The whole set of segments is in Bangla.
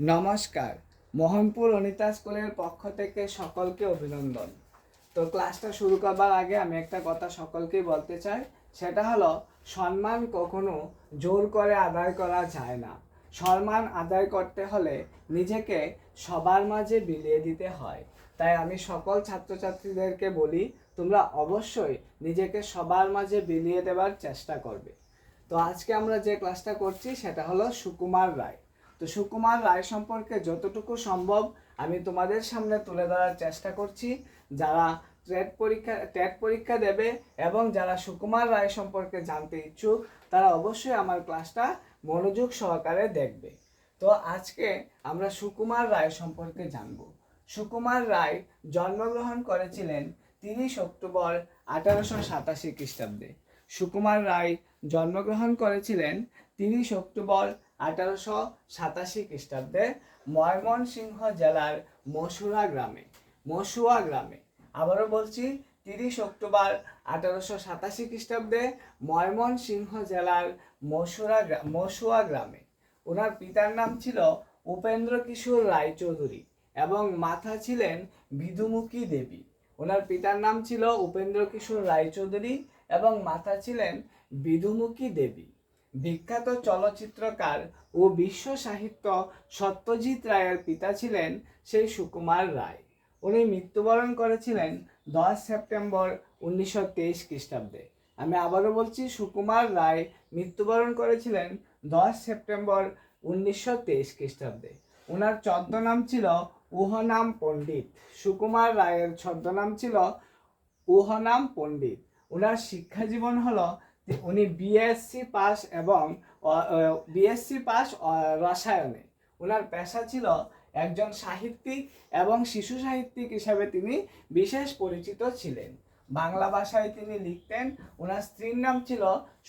নমস্কার। মোহনপুর অনিতা স্কুলের পক্ষ থেকে সকলকে অভিনন্দন। তো ক্লাসটা শুরু করবার আগে আমি একটা কথা সকলকেই বলতে চাই, সেটা হলো, সম্মান কখনো জোর করে আদায় করা যায় না। সম্মান আদায় করতে হলে নিজেকে সবার মাঝে বিলিয়ে দিতে হয়। তাই আমি সকল ছাত্রছাত্রীদেরকে বলি, তোমরা অবশ্যই নিজেকে সবার মাঝে বিলিয়ে দেওয়ার চেষ্টা করবে। তো আজকে আমরা যে ক্লাসটা করছি, সেটা হলো সুকুমার রায়। তো সুকুমার রায় সম্পর্কে যতটুকু সম্ভব আমি তোমাদের সামনে তুলে ধরার চেষ্টা করছি। যারা টেট পরীক্ষা টেট পরীক্ষা দেবে এবং যারা সুকুমার রায় সম্পর্কে জানতে ইচ্ছুক, তারা অবশ্যই আমার ক্লাসটা মনোযোগ সহকারে দেখবে। তো আজকে আমরা সুকুমার রায় সম্পর্কে জানব। সুকুমার রায় জন্মগ্রহণ করেছিলেন তিরিশ অক্টোবর আঠারোশো সাতাশি খ্রিস্টাব্দে। সুকুমার রায় জন্মগ্রহণ করেছিলেন তিরিশ অক্টোবর আঠারোশো সাতাশি খ্রিস্টাব্দে ময়মনসিংহ জেলার মসুরা গ্রামে মসুয়া গ্রামে। আবারও বলছি, তিরিশ অক্টোবর আঠারোশো সাতাশি খ্রিস্টাব্দে ময়মনসিংহ জেলার মসুরা মসুয়া গ্রামে। ওনার পিতার নাম ছিল উপেন্দ্র কিশোর রায়চৌধুরী এবং মাথা ছিলেন বিধুমুখী দেবী। ওনার পিতার নাম ছিল উপেন্দ্র কিশোর রায়চৌধুরী এবং মাতা ছিলেন বিধুমুখী দেবী। বিখ্যাত চলচ্চিত্রকার ও বিশ্ব সাহিত্য সত্যজিৎ রায়ের পিতা ছিলেন সেই সুকুমার রায়। উনি মৃত্যুবরণ করেছিলেন দশ সেপ্টেম্বর উনিশশো তেইশ খ্রিস্টাব্দে। আমি আবারও বলছি, সুকুমার রায় মৃত্যুবরণ করেছিলেন দশ সেপ্টেম্বর উনিশশো তেইশ খ্রিস্টাব্দে। ওনার ছদ্মনাম ছিল উহনাম পণ্ডিত। সুকুমার রায়ের ছদ্মনাম ছিল উহনাম পণ্ডিত। ওনার শিক্ষা জীবন হলো যে উনি বিএসসি পাস এবং বিএসসি পাস রসায়নে। ওনার পেশা ছিল একজন সাহিত্যিক এবং শিশু সাহিত্যিক হিসাবে তিনি বিশেষ পরিচিত ছিলেন। বাংলা ভাষায় তিনি লিখতেন ওনার স্ত্রীর নাম ছিল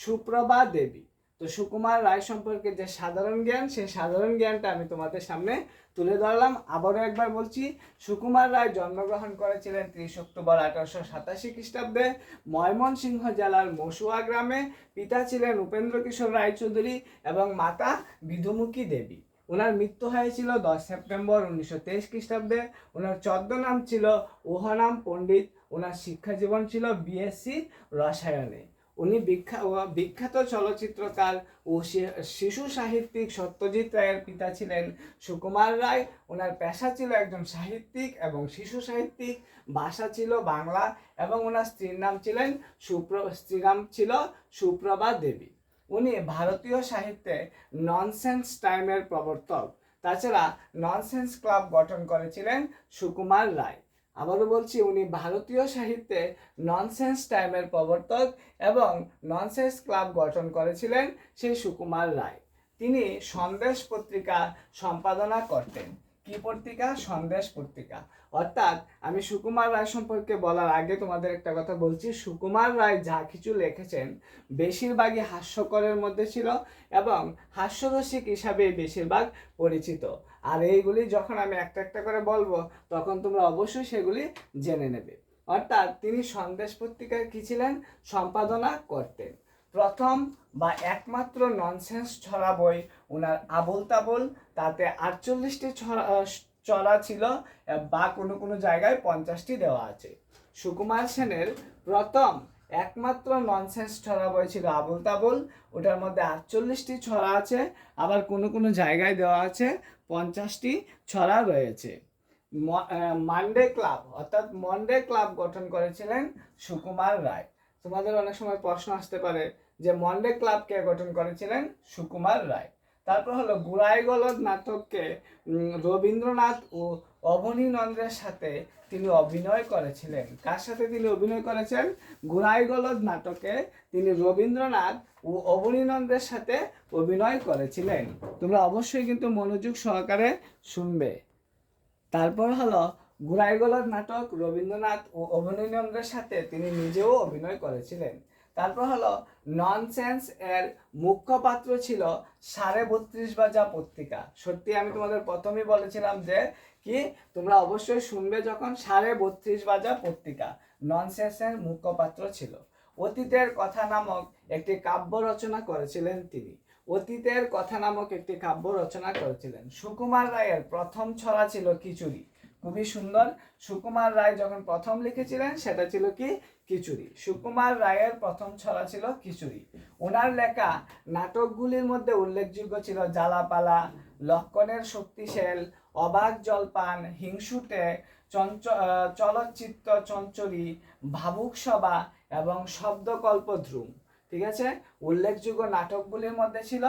সুপ্রভা দেবী। তো সুকুমার রায় সম্পর্কে যে সাধারণ জ্ঞান, সেই সাধারণ জ্ঞানটা আমি তোমাদের সামনে তুলে ধরলাম। আবারও একবার বলছি, সুকুমার রায় জন্মগ্রহণ করেছিলেন তিরিশ অক্টোবর আঠারোশো সাতাশি খ্রিস্টাব্দে। ময়মনসিংহ জেলার মসুয়া গ্রামে পিতা ছিলেন উপেন্দ্র কিশোর রায়চৌধুরী এবং মাতা বিধুমুখী দেবী। ওনার মৃত্যু হয়েছিল দশ সেপ্টেম্বর উনিশশো তেইশ খ্রিস্টাব্দে। ওনার ছদ্মনাম ছিল ওহনাম পণ্ডিত। ওনার শিক্ষা জীবন ছিল বিএসসি রসায়নে। উনি বিখ্যা, ও- বিখ্যাত চলচ্চিত্রকার ও শিশু সাহিত্যিক সত্যজিৎ রায়ের পিতা ছিলেন সুকুমার রায়। ওনার পেশা ছিল একজন সাহিত্যিক এবং শিশু সাহিত্যিক। ভাষা ছিল বাংলা এবং ওনার স্ত্রীর নাম ছিলেন সুপ্র, স্ত্রীর নাম ছিল সুপ্রভা দেবী। উনি ভারতীয় সাহিত্যে ননসেন্স টাইমের প্রবর্তক। তাছাড়া ননসেন্স ক্লাব গঠন করেছিলেন সুকুমার রায়। আবারও বলছি, উনি ভারতীয় সাহিত্যে ননসেন্স টাইমের প্রবর্তক এবং ননসেন্স ক্লাব গঠন করেছিলেন সেই সুকুমার রায়। তিনি সন্দেশ পত্রিকা সম্পাদনা করতেন। কি পত্রিকা? সন্দেশ পত্রিকা। অর্থাৎ আমি সুকুমার রায় সম্পর্কে বলার আগে তোমাদের একটা কথা বলছি, সুকুমার রায় যা কিছু লিখেছেন বেশিরভাগই হাস্যকরের মধ্যে ছিল এবং হাস্যরসিক হিসাবে বেশিরভাগ পরিচিত। আর এইগুলি যখন আমি একটা একটা করে বলব, তখন তোমরা অবশ্যই সেগুলি জেনে নেবে। অর্থাৎ তিনি সন্দেশ পত্রিকায় কী ছিলেন? সম্পাদনা করতেন। প্রথম বা একমাত্র ননসেন্স ছড়া বই ওনার আবুল তাবুল তাতে আটচল্লিশটি ছড়া চড়া ছিল বা কোনো কোনো জায়গায় পঞ্চাশটি দেওয়া আছে। সুকুমার সেনের প্রথম একমাত্র ননসেন্স ছড়া বই ছিল আবুল তাবুল ওটার মধ্যে আটচল্লিশটি ছড়া আছে, আবার কোনো কোনো জায়গায় দেওয়া আছে পঞ্চাশটি ছড়া রয়েছে। মানডে ক্লাব অর্থাৎ মন্ডে ক্লাব গঠন করেছিলেন সুকুমার রায়। তোমাদের অনেক সময় প্রশ্ন আসতে পারে যে মন্ডে ক্লাব কে গঠন করেছিলেন সুকুমার রায়। তারপর হলো গুড়াই গলদ নাটককে রবীন্দ্রনাথ ও অবনীনন্দের সাথে তিনি অভিনয় করেছিলেন। কার সাথে তিনি অভিনয় করেছেন? গুড়াই গলদ নাটকে তিনি রবীন্দ্রনাথ ও অবনীনন্দের সাথে অভিনয় করেছিলেন। তোমরা অবশ্যই কিন্তু মনোযোগ সহকারে শুনবে। তারপর হলো গুড়াইগোলার নাটক রবীন্দ্রনাথ ও অভিনন্দনের সাথে তিনি নিজেও অভিনয় করেছিলেন। তারপর হলো ননসেন্স এর মুখ্যপাত্র ছিল সাড়ে বত্রিশ বাজা পত্রিকা। সত্যি আমি তোমাদের প্রথমেই বলেছিলাম যে কি তোমরা অবশ্যই শুনবে যখন সাড়ে বত্রিশ বাজা পত্রিকা ননসেন্সের মুখ্যপাত্র ছিল। অতীতের কথা নামক একটি কাব্য রচনা করেছিলেন তিনি। অতীতের কথা নামক একটি কাব্য রচনা করেছিলেন। সুকুমার রায়ের প্রথম ছড়া ছিল খিচুড়ি। খুবই সুন্দর। সুকুমার রায় যখন প্রথম লিখেছিলেন, সেটা ছিল কি? খিচুড়ি। সুকুমার রায়ের প্রথম ছড়া ছিল খিচুড়ি। ওনার লেখা নাটকগুলির মধ্যে উল্লেখযোগ্য ছিল জ্বালাপালা লক্ষণের শক্তিশাল, অবাক জলপান, হিংসুটে, চঞ্চ চলচ্চিত্র চঞ্চরী ভাবুক সভা এবং শব্দকল্প ধ্রুম ঠিক আছে? উল্লেখযোগ্য নাটকগুলির মধ্যে ছিল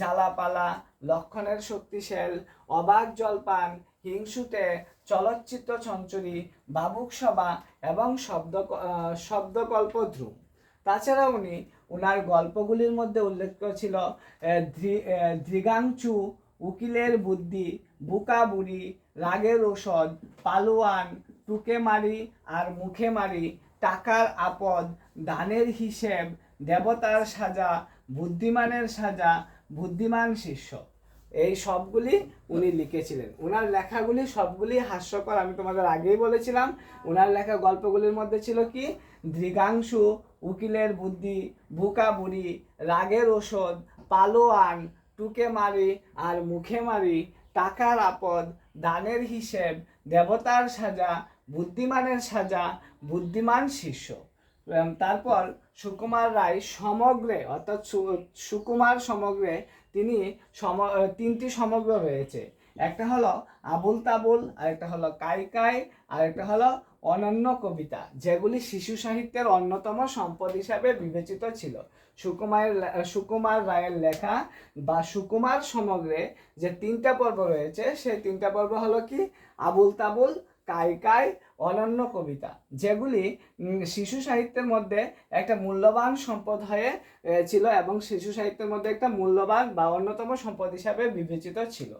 জ্বালাপালা লক্ষণের শক্তিশাল, অবাক জলপান, হিংসুটে চলচ্চিত্র চঞ্চরী বাবুক সভা এবং শব্দ শব্দকল্প ধ্রুম তাছাড়া উনি ওনার গল্পগুলির মধ্যে উল্লেখ ছিল ধৃগাংচু, উকিলের বুদ্ধি বুকা বুড়ি রাগের ঔষধ, পালোয়ান টুকে মারি আর মুখে মারি টাকার আপদ, দানের হিসেব, দেবতার সাজা, বুদ্ধিমানের সাজা, বুদ্ধিমান শিষ্য। এই সবগুলি উনি লিখেছিলেন। ওনার লেখাগুলি সবগুলি হাস্যকর, আমি তোমাদের আগেই বলেছিলাম। ওনার লেখা গল্পগুলির মধ্যে ছিল কি? দৃগাংশু উকিলের বুদ্ধি বুকা বুড়ি রাগের ওষুধ, পালোয়ান টুকে মারি আর মুখে মারি টাকার আপদ, দানের হিসেব, দেবতার সাজা, বুদ্ধিমানের সাজা, বুদ্ধিমান শিষ্য। তারপর সুকুমার রায় সমগ্রে, অর্থাৎ সুকুমার সমগ্রে তিনি সম তিনটি সমগ্র রয়েছে। একটা হলো আবুল তাবুল, আরেকটা হলো কাইকাই আরেকটা হলো অনন্য কবিতা, যেগুলি শিশু সাহিত্যের অন্যতম সম্পদ হিসাবে বিবেচিত ছিল। সুকুমারের সুকুমার রায়ের লেখা বা সুকুমার সমগ্রে যে তিনটা পর্ব রয়েছে, সেই তিনটা পর্ব হলো কি? আবুল তাবুল কাইকাই অনন্য কবিতা, যেগুলি শিশু সাহিত্যের মধ্যে একটা মূল্যবান সম্পদ হয়ে ছিল এবং শিশু সাহিত্যের মধ্যে একটা মূল্যবান বা অন্যতম সম্পদ হিসাবে বিবেচিত ছিল।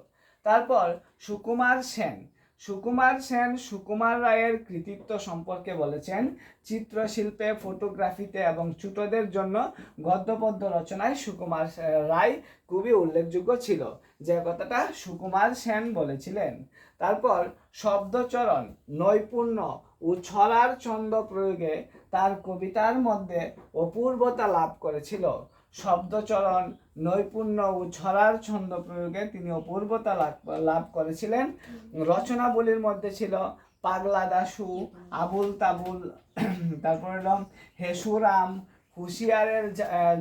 তারপর সুকুমার সেন সুকুমার সেন সুকুমার রায়ের কৃতিত্ব সম্পর্কে বলেছেন, চিত্রশিল্পে, ফটোগ্রাফিতে এবং ছোটদের জন্য গদ্যপদ্য রচনায় সুকুমার রায় খুবই উল্লেখযোগ্য ছিল। যে কথাটা সুকুমার সেন বলেছিলেন। তারপর শব্দচরণ, নৈপুণ্য ও ছড়ার ছন্দ প্রয়োগে তার কবিতার মধ্যে অপূর্বতা লাভ করেছিল। শব্দচরণ নৈপুণ্য ও ছড়ার ছন্দ প্রয়োগে তিনি অপূর্বতা লাভ লাভ করেছিলেন। রচনাবলীর মধ্যে ছিল পাগলা দাসু আবুল তাবুল তারপরে এলাম হেসুরাম হুঁশিয়ারের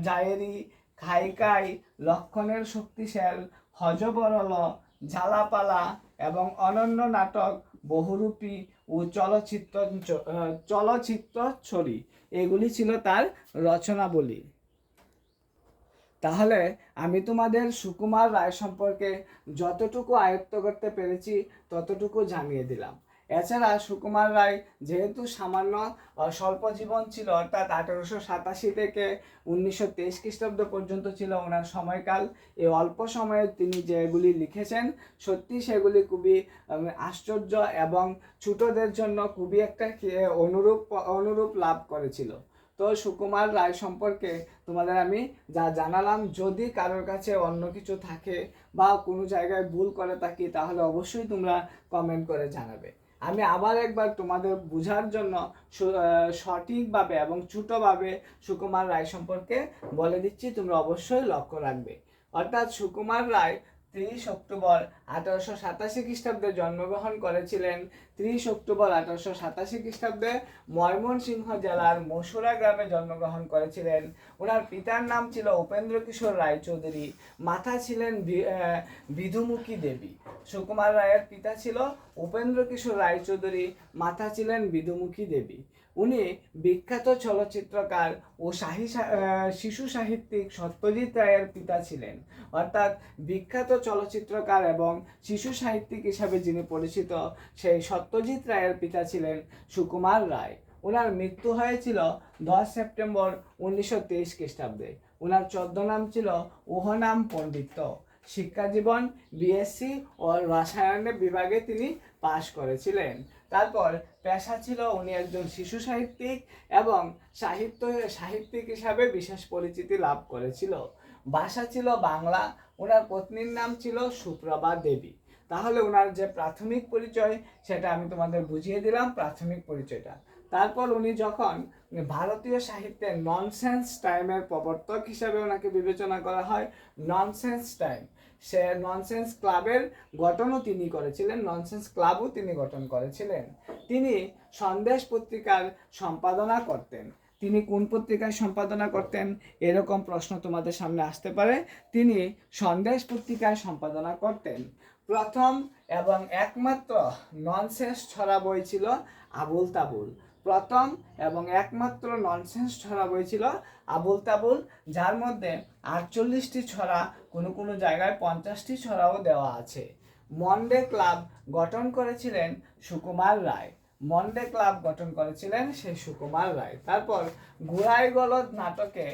জায়েরি খাইকাই লক্ষণের শক্তিশাল হজবরল ঝালাপালা এবং অনন্য নাটক বহুরূপী ও চলচ্চিত্র চলচ্চিত্র ছড়ি এগুলি ছিল তার রচনাবলী। তাহলে আমি তোমাদের সুকুমার রায় সম্পর্কে যতটুকু আয়ত্ত করতে পেরেছি ততটুকু জানিয়ে দিলাম। এছাড়া সুকুমার রায় যেহেতু সামান্য স্বল্প জীবন ছিল, অর্থাৎ আঠারোশো সাতাশি থেকে উনিশশো তেইশ খ্রিস্টাব্দ পর্যন্ত ছিল ওনার সময়কাল এই অল্প সময়ে তিনি যেগুলি লিখেছেন সত্যি সেগুলি খুবই আশ্চর্য এবং ছোটদের জন্য খুবই একটা অনুরূপ অনুরূপ লাভ করেছিল। তো সুকুমার রায় সম্পর্কে তোমাদের আমি যা জানালাম, যদি কারোর কাছে অন্য কিছু থাকে বা কোনো জায়গায় ভুল করে থাকি, তাহলে অবশ্যই তোমরা কমেন্ট করে জানাবে। আমি আবার একবার তোমাদের বোঝার জন্য সঠিকভাবে এবং ছোটোভাবে সুকুমার রায় সম্পর্কে বলে দিচ্ছি, তোমরা অবশ্যই লক্ষ্য রাখবে। অর্থাৎ সুকুমার রায় তিরিশ অক্টোবর আঠারোশো সাতাশি খ্রিস্টাব্দে জন্মগ্রহণ করেছিলেন। তিরিশ অক্টোবর আঠারোশো সাতাশি খ্রিস্টাব্দে ময়মনসিংহ জেলার মসুরা গ্রামে জন্মগ্রহণ করেছিলেন। ওনার পিতার নাম ছিল উপেন্দ্র কিশোর রায়চৌধুরী। মাতা ছিলেন বিধুমুখী দেবী। সুকুমার রায়ের পিতা ছিল উপেন্দ্র কিশোর রায়চৌধুরী। মাতা ছিলেন বিধুমুখী দেবী। উনি বিখ্যাত চলচ্চিত্রকার ও শাহী শিশু সাহিত্যিক সত্যজিৎ রায়ের পিতা ছিলেন। অর্থাৎ বিখ্যাত চলচ্চিত্রকার এবং শিশু সাহিত্যিক হিসাবে যিনি পরিচিত, সেই সত্যজিৎ রায়ের পিতা ছিলেন সুকুমার রায়। ওনার মৃত্যু হয়েছিল দশ সেপ্টেম্বর উনিশশো তেইশ খ্রিস্টাব্দে। ওনার ছদ্মনাম ছিল ওহনাম পণ্ডিত্য। শিক্ষাজীবন বিএসসি ও রসায়নের বিভাগে তিনি পাশ করেছিলেন। তারপর পেশা ছিল উনি একজন শিশু সাহিত্যিক এবং সাহিত্য, সাহিত্যিক হিসাবে বিশেষ পরিচিতি লাভ করেছিল। ভাষা ছিল বাংলা। ওনার পত্নীর নাম ছিল সুপ্রভা দেবী। তাহলে ওনার যে প্রাথমিক পরিচয়, সেটা আমি তোমাদের বুঝিয়ে দিলাম প্রাথমিক পরিচয়টা। তারপর উনি যখন ভারতীয় সাহিত্যে ননসেন্স টাইমের প্রবর্তক হিসাবে ওনাকে বিবেচনা করা হয় ননসেন্স টাইম সে ননসেন্স ক্লাবের গঠনও তিনি করেছিলেন ননসেন্স ক্লাবও তিনি গঠন করেছিলেন। তিনি সন্দেশ পত্রিকার সম্পাদনা করতেন। তিনি কোন পত্রিকায় সম্পাদনা করতেন, এরকম প্রশ্ন তোমাদের সামনে আসতে পারে। তিনি সন্দেশ পত্রিকায় সম্পাদনা করতেন। প্রথম এবং একমাত্র ননসেন্স ছড়া বই ছিল আবুল তাবুল। প্রথম এবং একমাত্র ননসেন্স ছড়া বই ছিল আবুল তাবুল, যার মধ্যে আটচল্লিশটি ছড়া কোনো কোনো জায়গায় পঞ্চাশটি ছড়াও দেওয়া আছে। মন্ডে ক্লাব গঠন করেছিলেন সুকুমার রায়। মন্ডে ক্লাব গঠন করেছিলেন সেই সুকুমার রায়। তারপর গুড়াই গলদ নাটকে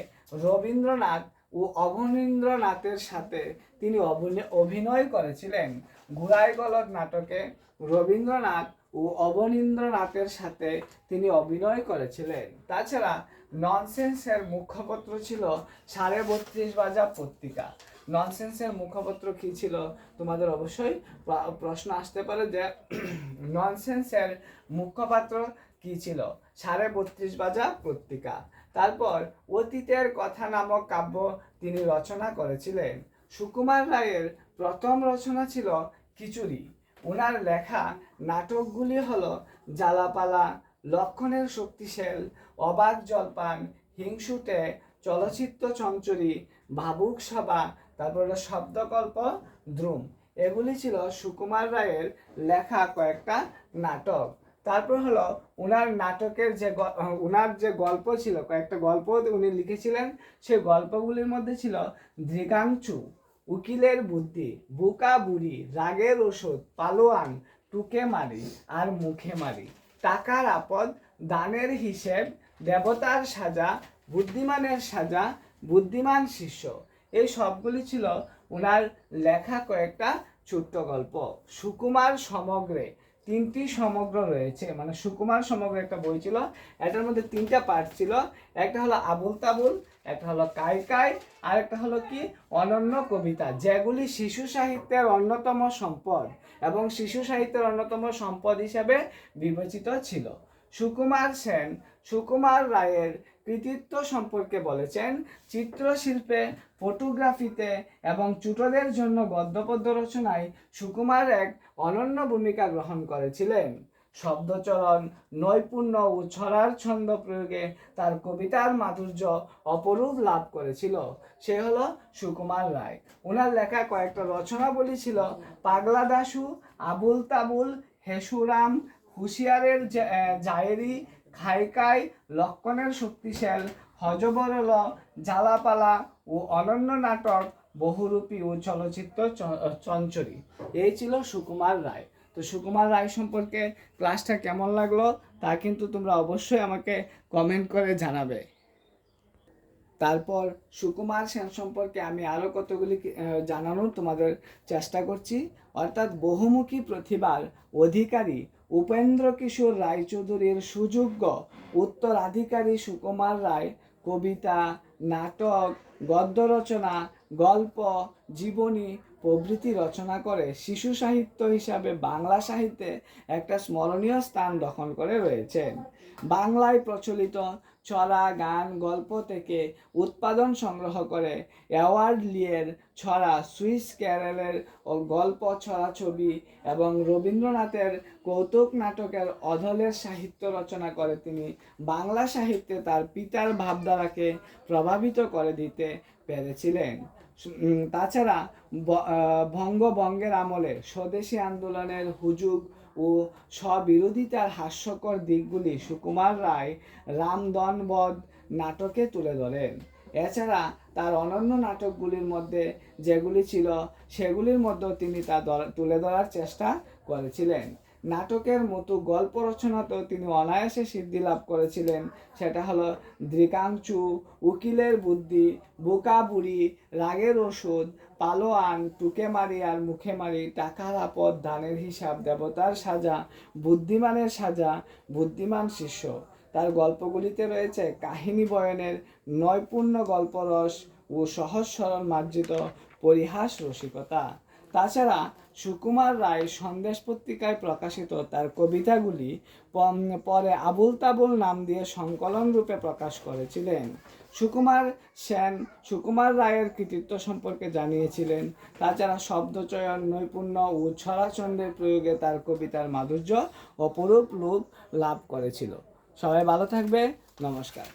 রবীন্দ্রনাথ ও অবনীন্দ্রনাথের সাথে তিনি অভিনয়- করেছিলেন। গুড়াই গলদ নাটকে রবীন্দ্রনাথ ও অবনীন্দ্রনাথের সাথে তিনি অভিনয় করেছিলেন। তাছাড়া ননসেন্সের মুখপত্র ছিল সাড়ে বত্রিশ বাজা পত্রিকা। ননসেন্সের মুখপত্র কি ছিল? তোমাদের অবশ্যই প্রশ্ন আসতে পারে যে ননসেন্সের মুখপাত্র কি ছিল? সাড়ে বত্রিশ বাজা পত্রিকা। তারপর অতীতের কথা নামক কাব্য তিনি রচনা করেছিলেন। সুকুমার রায়ের প্রথম রচনা ছিল খিচুড়ি ওনার লেখা নাটকগুলি হল জ্বালাপালা লক্ষণের শক্তিশাল অবাক জলপান হিংসুটে চলচ্চিত্র চঞ্চরী ভাবুক সভা তারপরে শব্দকল্প দ্রুম এগুলি ছিল সুকুমার রায়ের লেখা কয়েকটা নাটক। তারপর হলো ওনার নাটকের যে ওনার যে গল্প ছিল, কয়েকটা গল্প উনি লিখেছিলেন। সেই গল্পগুলির মধ্যে ছিল দৃগাংচু উকিলের বুদ্ধি, বুকা বুড়ি, রাগের ওষুধ, পালোয়ান, টুকে মারি আর মুখে মারি। টাকার আপদ, দানের হিসেব, দেবতার সাজা, বুদ্ধিমানের সাজা, বুদ্ধিমান শিষ্য। এই সবগুলি ছিল ওনার লেখা কয়েকটা ছোট্ট গল্প। সুকুমার সমগ্রে, তিনটি সমগ্র রয়েছে। মানে সুকুমার সমগ্র একটা বই ছিল, এটার মধ্যে তিনটা পার্ট ছিল। একটা হলো আবুল তাবুল একটা হলো কাই কাই আর একটা হলো কি? অনন্য কবিতা, যেগুলি শিশু সাহিত্যের অন্যতম সম্পদ এবং শিশু সাহিত্যের অন্যতম সম্পদ হিসেবে বিবেচিত ছিল। সুকুমার সেন, সুকুমার রায়ের কৃতিত্ব সম্পর্কে বলেছেন, চিত্রশিল্পে, ফটোগ্রাফিতে এবং চুটোদের জন্য গদ্যপদ্য রচনায় সুকুমার এক অনন্য ভূমিকা গ্রহণ করেছিলেন। শব্দচরণ নৈপুণ্য ও ছড়ার ছন্দ প্রয়োগে তার কবিতার মাধুর্য অপরূপ লাভ করেছিল। সে হলো সুকুমার রায়। ওনার লেখা কয়েকটা রচনাবলী ছিল পাগলা দাশু, আবুল তাবুল, হেসুরাম, হুঁশিয়ারের জায়েরি, খাইকাই লক্ষণের শক্তিশাল হজবরল জ্বালাপালা ও অনন্য নাটক বহুরূপী ও চলচ্চিত্র চঞ্চরী। এই ছিল সুকুমার রায়। তো সুকুমার রায় সম্পর্কে ক্লাসটা কেমন লাগল তা কিন্তু তোমরা অবশ্যই আমাকে কমেন্ট করে জানাবে। তারপর সুকুমার সেন সম্পর্কে আমি আরও কতগুলি জানানোর তোমাদের চেষ্টা করছি। অর্থাৎ বহুমুখী প্রতিভার অধিকারী উপেন্দ্র কিশোর রায়চৌধুরীর সুযোগ্য উত্তরাধিকারী সুকুমার রায় কবিতা, নাটক গদ্য রচনা গল্প, জীবনী প্রভৃতি রচনা করে শিশু সাহিত্য হিসাবে বাংলা সাহিত্যে একটা স্মরণীয় স্থান দখল করে রয়েছেন বাংলায় প্রচলিত ছড়া গান গল্প থেকে উৎপাদন সংগ্রহ করে অ্যাওয়ার্ড লিয়ের ছড়া সুইস ক্যারেলের ও গল্প ছড়া ছবি এবং রবীন্দ্রনাথের কৌতুক নাটকের অধলের সাহিত্য রচনা করে তিনি বাংলা সাহিত্যে তার পিতার ভাবধারাকে প্রভাবিত করে দিতে পেরেছিলেন। তাছাড়া ব- আহ, আমলে স্বদেশী আন্দোলনের হুজুগ ও স্ববিরোধিতার হাস্যকর দিকগুলি সুকুমার রায় রামদনবধ নাটকে তুলে ধরেন। এছাড়া তার অনন্য নাটকগুলির মধ্যে যেগুলি ছিল সেগুলির মধ্যেও তিনি তা তুলে ধরার চেষ্টা করেছিলেন। নাটকের মতো গল্প রচনাতেও তিনি অনায়াসে সিদ্ধি লাভ করেছিলেন। সেটা হলো দৃকাংচু উকিলের বুদ্ধি বোকা বুড়ি রাগের ওষুধ, পালোয়ান টুকে মারি আর মুখে মারি টাকার আপদ, দানের হিসাব, দেবতার সাজা, বুদ্ধিমানের সাজা, বুদ্ধিমান শিষ্য। তার গল্পগুলিতে রয়েছে কাহিনী বয়নের নৈপুণ্য গল্পরস ও সহজ সরল মার্জিত পরিহাস রসিকতা। তাছাড়া সুকুমার রায় সন্দেশ পত্রিকায় প্রকাশিত তার কবিতাগুলি পরে আবুল তাবুল নাম দিয়ে সংকলন রূপে প্রকাশ করেছিলেন। সুকুমার সেন সুকুমার রায়ের কৃতিত্ব সম্পর্কে জানিয়েছিলেন। তাছাড়া শব্দচয়ন, নৈপুণ্য ও ছড়াচণ্ডের প্রয়োগে তার কবিতার মাধুর্য অপরূপ রূপ লাভ করেছিল। সবাই ভালো থাকবে, নমস্কার।